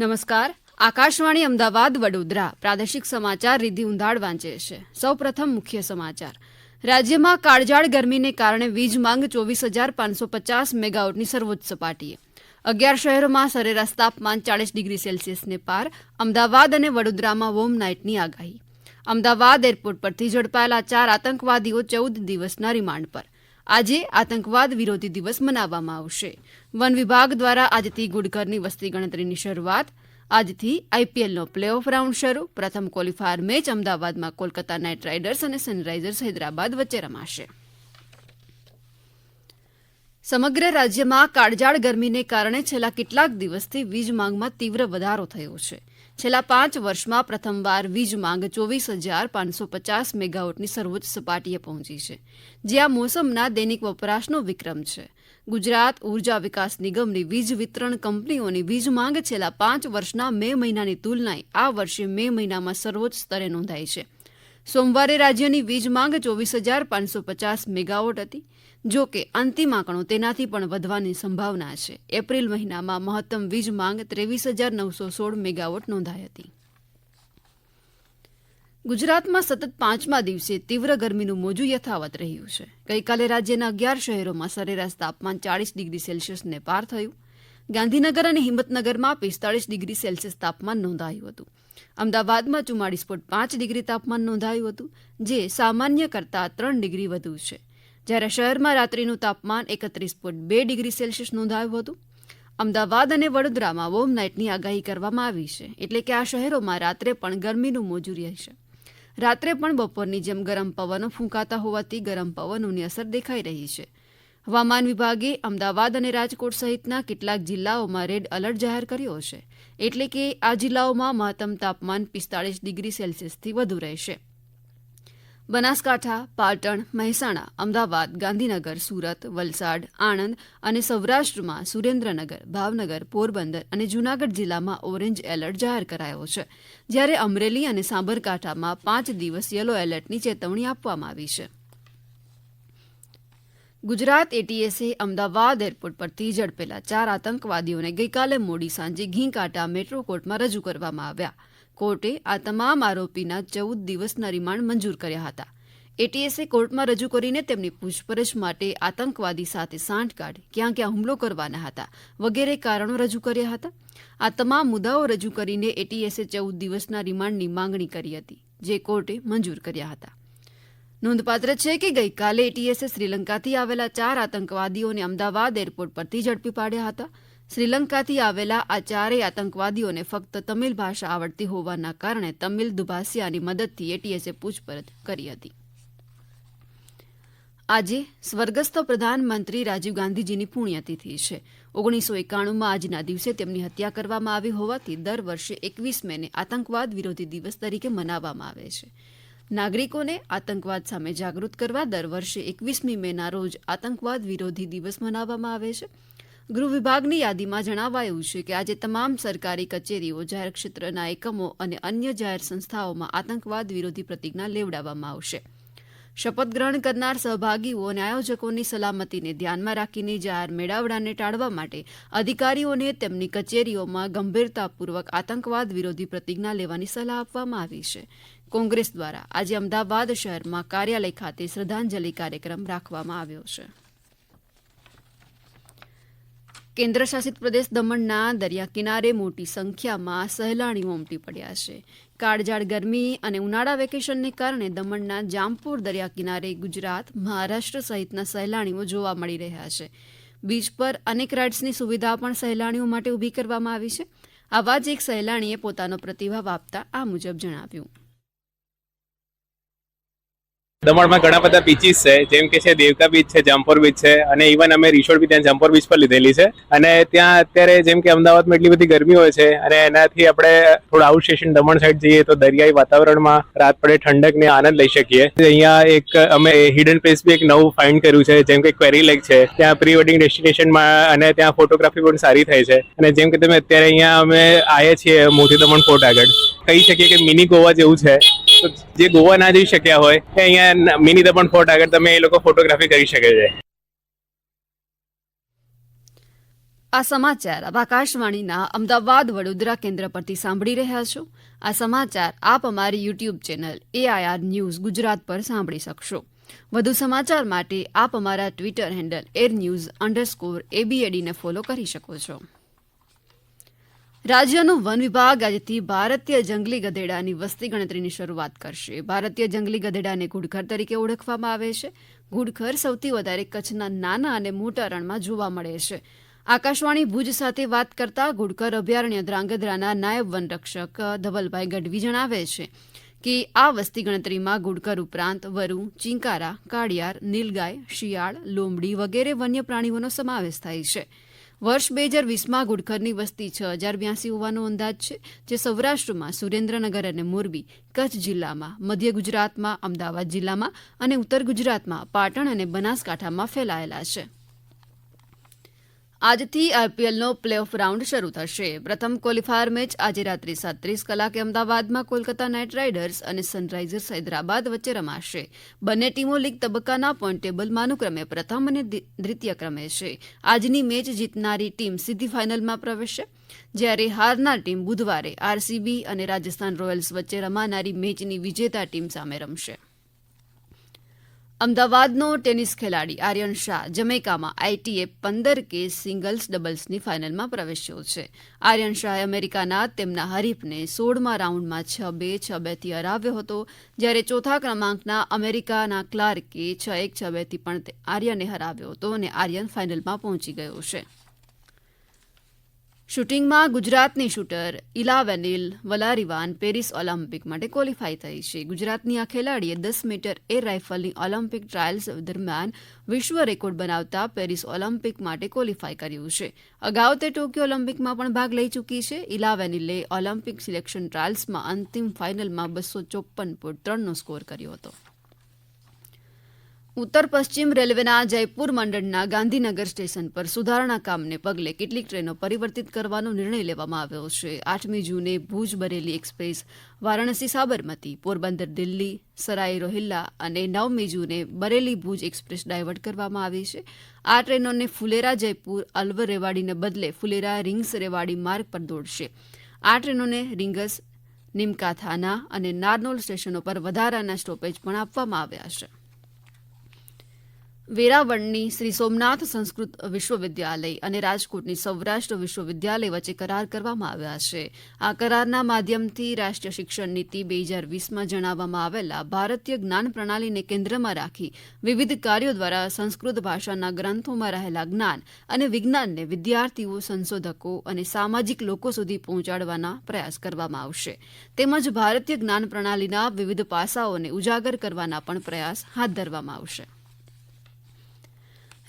નમસ્કાર. આકાશવાણી અમદાવાદ વડોદરા. પ્રાદેશિક સમાચાર રિધિ ઉંધાડ વાંચે છે. સૌપ્રથમ મુખ્ય સમાચાર. રાજ્યમાં કાળજાળ ગરમીને કારણે વીજ માંગ ચોવીસ હજાર પાંચસો પચાસ મેગાવોટની સર્વોચ્ચ સપાટીએ અગિયાર શહેરોમાં સરેરાશ તાપમાન ચાળીસ ડિગ્રી સેલ્સિયસને પાર, અમદાવાદ અને વડોદરામાં વોમ નાઇટની આગાહી. અમદાવાદ એરપોર્ટ પરથી ઝડપાયેલા ચાર આતંકવાદીઓ ચૌદ દિવસના રિમાન્ડ પર. આજે આતંકવાદ વિરોધી દિવસ મનાવવામાં આવશે. વન વિભાગ દ્વારા આજથી ગુડકરની વસ્તી ગણતરીની શરૂઆત. આજથી આઈપીએલનો પ્લે ઓફ રાઉન્ડ શરૂ. પ્રથમ ક્વોલિફાયર મેચ અમદાવાદમાં કોલકાતા નાઇટ રાઇડર્સ અને સનરાઇઝર્સ હૈદરાબાદ વચ્ચે રમાશે. સમગ્ર રાજ્યમાં કાળજાળ ગરમીને કારણે છેલ્લા કેટલાક દિવસથી વીજ માંગમાં તીવ્ર વધારો થયો છે. છેલ્લા પાંચ વર્ષમાં પ્રથમવાર વીજ માંગ ચોવીસ હજાર પાંચસો પચાસ મેગાવોટની સર્વોચ્ચ સપાટીએ પહોંચી છે, જે આ મોસમના દૈનિક વપરાશનો વિક્રમ છે. ગુજરાત ઊર્જા વિકાસ નિગમની વીજ વિતરણ કંપનીઓની વીજ માંગ છેલ્લા પાંચ વર્ષના મે મહિનાની તુલનાએ આ વર્ષે મે મહિનામાં સર્વોચ્ચ સ્તરે નોંધાઈ છે. સોમવારે રાજ્યની વીજ માંગ ચોવીસ હજાર પાંચસો પચાસ મેગાવોટ હતી. જો કે અંતિમ આંકડો તેનાથી પણ વધવાની સંભાવના છે. એપ્રિલ મહિનામાં મહત્તમ વીજ માંગ ત્રેવીસ હજાર નવસો સોળ મેગાવોટ નોંધાઈ હતી. ગુજરાતમાં સતત પાંચમા દિવસે તીવ્ર ગરમીનું મોજું યથાવત રહ્યું છે. ગઈકાલે રાજ્યના અગિયાર શહેરોમાં સરેરાશ તાપમાન ચાળીસ ડિગ્રી સેલ્સિયસને પાર થયું. ગાંધીનગર અને હિંમતનગરમાં પિસ્તાળીસ ડિગ્રી સેલ્સિયસ તાપમાન નોંધાયું હતું. અમદાવાદમાં ચુમ્માળીસ પોઈન્ટ પાંચ ડિગ્રી તાપમાન નોંધાયું હતું, જે સામાન્ય કરતાં ત્રણ ડિગ્રી વધુ છે. જ્યારે શહેરમાં રાત્રિનું તાપમાન એકત્રીસ પોઈન્ટ બે ડિગ્રી સેલ્સિયસ નોંધાયું હતું. અમદાવાદ અને વડોદરામાં વોમ નાઇટની આગાહી કરવામાં આવી છે. એટલે કે આ શહેરોમાં રાત્રે પણ ગરમીનું મોજું રહેશે રાત્રે પણ બપોરની જેમ ગરમ પવનો ફૂંકાતા હોવાથી ગરમ પવનોની અસર દેખાઈ રહી છે. હવામાન વિભાગે અમદાવાદ અને રાજકોટ સહિતના કેટલાક જિલ્લાઓમાં રેડ એલર્ટ જાહેર કર્યો છે. એટલે કે આ જિલ્લાઓમાં મહત્તમ તાપમાન પિસ્તાળીસ ડિગ્રી સેલ્સિયસથી વધુ રહેશે. બનાસકાંઠા, પાટણ, મહેસાણા, અમદાવાદ, ગાંધીનગર, સુરત, વલસાડ, આણંદ અને સૌરાષ્ટ્રમાં સુરેન્દ્રનગર, ભાવનગર, પોરબંદર અને જૂનાગઢ જિલ્લામાં ઓરેન્જ એલર્ટ જાહેર કરાયો છે. જ્યારે અમરેલી અને સાબરકાંઠામાં પાંચ દિવસ યલો એલર્ટની ચેતવણી આપવામાં આવી છે. ગુજરાત એટીએસે અમદાવાદ એરપોર્ટ પરથી ઝડપેલા ચાર આતંકવાદીઓને ગઈકાલે મોડી સાંજે ઘીંકાંટા મેટ્રો કોર્ટમાં રજૂ કરવામાં આવ્યા. કોર્ટે આ તમામ આરોપીના ચૌદ દિવસના રિમાન્ડ મંજૂર કર્યા હતા. એટીએસે કોર્ટમાં રજૂ કરીને તેમની પૂછપરછ માટે આતંકવાદી સાથે સાંઠગાંઠ ક્યાં ક્યાં હુમલો કરવાના હતા વગેરે કારણો રજૂ કર્યા હતા. આ તમામ મુદ્દાઓ રજૂ કરીને એટીએસે ચૌદ દિવસના રિમાન્ડની માંગણી કરી હતી, જે કોર્ટે મંજૂર કર્યા હતા. નોંધપાત્ર છે કે ગઈકાલે એટીએસે શ્રીલંકાથી આવેલા ચાર આતંકવાદીઓને અમદાવાદ એરપોર્ટ પરથી ઝડપી પાડ્યા હતા. શ્રીલંકાથી આવેલા આ ચારેય આતંકવાદીઓને ફક્ત તમિલ ભાષા આવડતી હોવાના કારણે તમિલ દુભાષિયાની મદદથી એટીએસે પૂછપરછ કરી હતી. આજે સ્વર્ગસ્થ પ્રધાનમંત્રી રાજીવ ગાંધીજીની પુણ્યતિથિ છે. ઓગણીસો એકાણુંમાં આજના દિવસે તેમની હત્યા કરવામાં આવી હોવાથી દર વર્ષે એકવીસ મેને આતંકવાદ વિરોધી દિવસ તરીકે મનાવવામાં આવે છે. નાગરિકોને આતંકવાદ સામે જાગૃત કરવા દર વર્ષે એકવીસમી મેના રોજ આતંકવાદ વિરોધી દિવસ મનાવવામાં આવે છે. ગૃહ વિભાગની યાદીમાં જણાવાયું છે કે આજે તમામ સરકારી કચેરીઓ જાહેર ક્ષેત્રના એકમો અને અન્ય જાહેર સંસ્થાઓમાં આતંકવાદ વિરોધી પ્રતિજ્ઞા લેવડાવવામાં આવશે. શપથ ગ્રહણ કરનાર સહભાગીઓ અને આયોજકોની સલામતીને ધ્યાનમાં રાખીને જાહેર મેળાવડાને ટાળવા માટે અધિકારીઓને તેમની કચેરીઓમાં ગંભીરતાપૂર્વક આતંકવાદ વિરોધી પ્રતિજ્ઞા લેવાની સલાહ આપવામાં આવી છે. કોંગ્રેસ દ્વારા આજે અમદાવાદ શહેરમાં કાર્યાલય ખાતે શ્રદ્ધાંજલિ કાર્યક્રમ રાખવામાં આવ્યો છે. કેન્દ્ર શાસિત પ્રદેશ દમણના દરિયા કિનારે મોટી સંખ્યામાં સહેલાણીઓ ઉમટી પડ્યા છે. કાળજાળ ગરમી અને ઉનાળા વેકેશનને કારણે દમણના જામપુર દરિયા કિનારે ગુજરાત, મહારાષ્ટ્ર સહિતના સહેલાણીઓ જોવા મળી રહ્યા છે. બીચ પર અનેક રાઇડ્સની સુવિધા પણ સહેલાણીઓ માટે ઊભી કરવામાં આવી છે. આવા જ એક સહેલાણીએ પોતાનો પ્રતિભાવ આપતા આ મુજબ જણાવ્યું. દમણમાં ઘણા બધા બીચીસ છે. જેમ કે છે દેવકા બીચ છે જામપોર બીચ છે અને ઇવન અમે રિસોર્ટ બી ત્યાં જામપોર બીચ પર લીધેલી છે. અને ત્યાં અત્યારે જેમ કે અમદાવાદમાં એટલી બધી ગરમી હોય છે અને એનાથી આપણે થોડું આઉટ સ્ટેશન દમણ સાઈડ જઈએ તો દરિયાઈ વાતાવરણમાં રાત પડે ઠંડક ને આનંદ લઈ શકીએ. અહીંયા એક અમે હિડન પ્લેસ બી એક નવું ફાઇન્ડ કર્યું છે, જેમ કે ક્વેરી લેક છે. ત્યાં પ્રી વેડિંગ ડેસ્ટિનેશનમાં અને ત્યાં ફોટોગ્રાફી પણ સારી થાય છે. અને જેમ કે તમે અત્યારે અહીંયા અમે આવ્યા છીએ મોતી દમણ ફોર્ટ આગળ. કહી શકીએ કે મિની ગોવા જેવું છે. જે ગોવા ના જઈ શક્યા હોય તે અહીંયા મિની દમણ ફોર્ટ આગળ તમે એ લોકો ફોટોગ્રાફી કરી શકે છે. આ સમાચાર આપ આકાશવાણીના અમદાવાદ વડોદરા કેન્દ્ર પરથી સાંભળી રહ્યા છો. આ સમાચાર આપ અમારી YouTube channel AIR News Gujarat પર સાંભળી શકશો. વધુ સમાચાર માટે આપ અમારા Twitter handle air news underscore એબીએડીને follow કરી શકો છો. રાજ્યનું વન વિભાગ આજથી ભારતીય જંગલી ગધેડાની વસ્તી ગણતરીની શરૂઆત કરશે. ભારતીય જંગલી ગધેડાને ઘુડખર તરીકે ઓળખવામાં આવે છે. ઘુડખર સૌથી વધારે કચ્છના નાના અને મોટા રણમાં જોવા મળે છે. આકાશવાણી ભુજ સાથે વાત કરતા ઘુડખર અભયારણ્ય ધ્રાંગધ્રાના નાયબ વનરક્ષક ધવલભાઈ ગઢવી જણાવે છે કે આ વસ્તી ગણતરીમાં ગુડકર ઉપરાંત વરુ, ચિંકારા, કાળિયાર, નીલગાય, શિયાળ, લોમડી વગેરે વન્ય પ્રાણીઓનો સમાવેશ થાય છે. વર્ષ બે હજાર વીસમાં ઘુડખરની વસ્તી છ હજાર બ્યાસી હોવાનો અંદાજ છે, જે સૌરાષ્ટ્રમાં સુરેન્દ્રનગર અને મોરબી, કચ્છ જિલ્લામાં, મધ્ય ગુજરાતમાં, અમદાવાદ જિલ્લામાં અને ઉત્તર ગુજરાતમાં, પાટણ અને બનાસકાંઠામાં ફેલાયેલા છે. આજથી આઈપીએલનો પ્લે ઓફ રાઉન્ડ શરૂ થશે. પ્રથમ ક્વોલિફાયર મેચ આજે રાત્રે સાત ત્રીસ કલાકે અમદાવાદમાં કોલકાતા નાઇટ રાઇડર્સ અને સનરાઇઝર્સ હૈદરાબાદ વચ્ચે રમાશે. બંને ટીમો લીગ તબક્કાના પોઈન્ટ ટેબલમાં અનુક્રમે પ્રથમ અને દ્વિતીય ક્રમે છે. આજની મેચ જીતનારી ટીમ સીધી ફાઇનલમાં પ્રવેશશે જ્યારે હારનાર ટીમ બુધવારે આરસીબી અને રાજસ્થાન રોયલ્સ વચ્ચે રમાનારી મેચની વિજેતા ટીમ સામે રમશે. અમદાવાદનો ટેનિસ ખેલાડી આર્યન શાહ જમૈકામાં આઈટીએ પંદર કે સિંગલ્સ ડબલ્સની ફાઇનલમાં પ્રવેશ્યો છે. આર્યન શાહે અમેરિકાના તેમના હરીફને સોળમા રાઉન્ડમાં છ બે, છ બેથી હરાવ્યો હતો, જ્યારે ચોથા ક્રમાંકના અમેરિકાના ક્લાર્કે છ એક, છ બેથી પણ આર્યને હરાવ્યો હતો અને આર્યન ફાઇનલમાં પહોંચી ગયો છે. શૂટિંગમાં ગુજરાતની shooter Elavenil, Valarivan, Paris Olympic માટે ક્વોલિફાય થઈ છે. ગુજરાતની આ ખેલાડીએ દસ મીટર એર રાઇફલની ઓલિમ્પિક ટ્રાયલ્સ દરમિયાન વિશ્વ રેકોર્ડ બનાવતા પેરિસ ઓલિમ્પિક માટે ક્વોલિફાય કર્યું છે. અગાઉ તે ટોક્યો ઓલિમ્પિકમાં પણ ભાગ લઈ ચૂકી છે. ઇલા વેનિલે ઓલિમ્પિક સિલેક્શન ટ્રાયલ્સમાં અંતિમ ફાઇનલમાં બસો ચોપન પોઈન્ટ ત્રણનો સ્કોર કર્યો હતો. ઉત્તર પશ્ચિમ રેલવેના જયપુર મંડળના ગાંધીનગર સ્ટેશન પર સુધારણા કામને પગલે કેટલીક ટ્રેનો પરિવર્તિત કરવાનો નિર્ણય લેવામાં આવ્યો છે. આઠમી જૂને ભુજ બરેલી એક્સપ્રેસ, વારાણસી સાબરમતી, પોરબંદર દિલ્હી, સરાઈ રોહિલ્લા અને નવમી જૂને બરેલી ભુજ એક્સપ્રેસ ડાયવર્ટ કરવામાં આવી છે. આ ટ્રેનોને ફુલેરા જયપુર, અલવર રેવાડીને બદલે ફુલેરા રિંગ્સ રેવાડી માર્ગ પર દોડશે. આ ટ્રેનોને રિંગસ, નિમકાથાના અને નારનોલ સ્ટેશનો પર વધારાના સ્ટોપેજ પણ આપવામાં આવ્યા છે. વેરાવળની શ્રી સોમનાથ સંસ્કૃત વિશ્વવિદ્યાલય અને રાજકોટની સૌરાષ્ટ્ર વિશ્વવિદ્યાલય વચ્ચે કરાર કરવામાં આવ્યા છે. આ કરારના માધ્યમથી રાષ્ટ્રીય શિક્ષણ નીતિ બે હજાર વીસમાં જણાવવામાં આવેલા ભારતીય જ્ઞાન પ્રણાલીને કેન્દ્રમાં રાખી વિવિધ કાર્યો દ્વારા સંસ્કૃત ભાષાના ગ્રંથોમાં રહેલા જ્ઞાન અને વિજ્ઞાનને વિદ્યાર્થીઓ, સંશોધકો અને સામાજિક લોકો સુધી પહોંચાડવાના પ્રયાસ કરવામાં આવશે. તેમજ ભારતીય જ્ઞાન પ્રણાલીના વિવિધ પાસાઓને ઉજાગર કરવાના પણ પ્રયાસ હાથ ધરવામાં આવશે.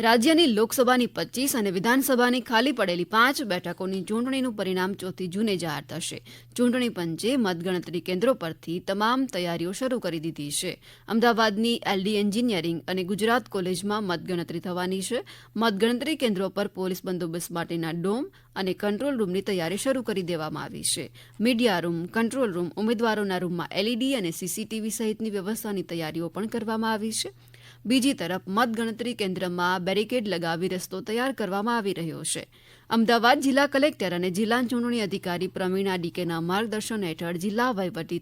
રાજ્યની લોકસભાની પચીસ અને વિધાનસભાની ખાલી પડેલી પાંચ બેઠકોની ચૂંટણીનું પરિણામ ચોથી જૂને જાહેર થશે. ચૂંટણી પંચે મતગણતરી કેન્દ્રો પરથી તમામ તૈયારીઓ શરૂ કરી દીધી છે. અમદાવાદની એલડી એન્જિનિયરિંગ અને ગુજરાત કોલેજમાં મતગણતરી થવાની છે. મતગણતરી કેન્દ્રો પર પોલીસ બંદોબસ્ત માટેના ડોમ અને કંટ્રોલ રૂમની તૈયારી શરૂ કરી દેવામાં આવી છે. મીડિયા રૂમ, કંટ્રોલ રૂમ, ઉમેદવારોના રૂમમાં એલઈડી અને સીસીટીવી સહિતની વ્યવસ્થાની તૈયારીઓ પણ કરવામાં આવી છે. બીજી તરફ મતગણતરી કેન્દ્રમાં બેરિકેડ લગાવી રસ્તો તૈયાર કરવામાં આવી રહ્યો છે. અમદાવાદ જિલ્લા કલેક્ટર અને જિલ્લા ચૂંટણી અધિકારી પ્રવીણા ડીકેના માર્ગદર્શન હેઠળ જિલ્લા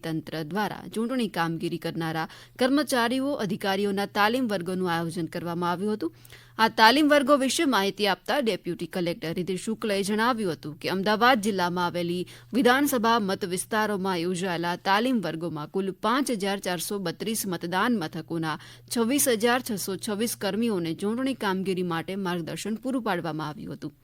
તંત્ર દ્વારા ચૂંટણી કામગીરી કરનારા કર્મચારીઓ, અધિકારીઓના તાલીમ વર્ગોનું આયોજન કરવામાં આવ્યું હતું. આ તાલીમ વર્ગો વિશે માહિતી આપતા ડેપ્યુટી કલેક્ટર રિધિર શુક્લએ જણાવ્યું હતું કે અમદાવાદ જિલ્લામાં આવેલી વિધાનસભા મત વિસ્તારોમાં યોજાયેલા તાલીમ વર્ગોમાં કુલ પાંચ હજાર ચારસો બત્રીસ મતદાન મથકોના છવ્વીસ હજાર છસો છવ્વીસ કર્મીઓને ચૂંટણી કામગીરી માટે માર્ગદર્શન પૂરું પાડવામાં આવ્યું હતું.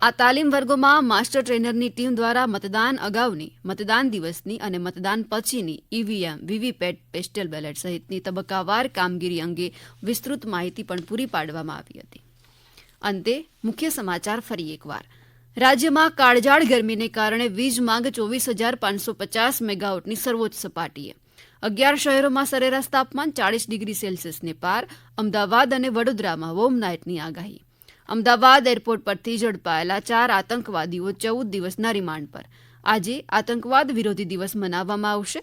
આ તાલીમ વર્ગોમાં માસ્ટર ટ્રેનરની ટીમ દ્વારા મતદાન અગાઉની, મતદાન દિવસની અને મતદાન પછીની ઈવીએમ, વીવીપેટ, પેસ્ટલ બેલેટ સહિતની તબક્કાવાર કામગીરી અંગે વિસ્તૃત માહિતી પણ પૂરી પાડવામાં આવી હતી. અંતે મુખ્ય સમાચાર ફરી એકવાર. રાજ્યમાં કાળજાળ ગરમીને કારણે વીજ માંગ ચોવીસ હજાર પાંચસો પચાસ મેગાવોટની સર્વોચ્ચ સપાટીએ. અગિયાર શહેરોમાં સરેરાશ તાપમાન ચાળીસ ડિગ્રી સેલ્સિયસને પાર, અમદાવાદ અને વડોદરામાં વોમ નાઇટની આગાહી. અમદાવાદ એરપોર્ટ પરથી ઝડપાયેલા ચાર આતંકવાદીઓ ચૌદ દિવસના રિમાન્ડ પર. આજે આતંકવાદ વિરોધી દિવસ મનાવવામાં આવશે.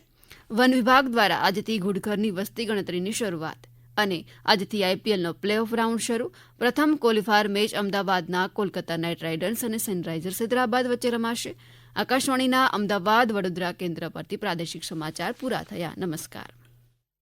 વન વિભાગ દ્વારા આજથી ઘુડખરની વસ્તી ગણતરીની શરૂઆત અને આજથી આઈપીએલનો પ્લે ઓફ રાઉન્ડ શરૂ. પ્રથમ ક્વોલિફાયર મેચ અમદાવાદના કોલકાતા નાઇટ રાઇડર્સ અને સનરાઇઝર્સ હૈદરાબાદ વચ્ચે રમાશે. આકાશવાણીના અમદાવાદ વડોદરા કેન્દ્ર પરથી પ્રાદેશિક સમાચાર પૂરા થયા. નમસ્કાર.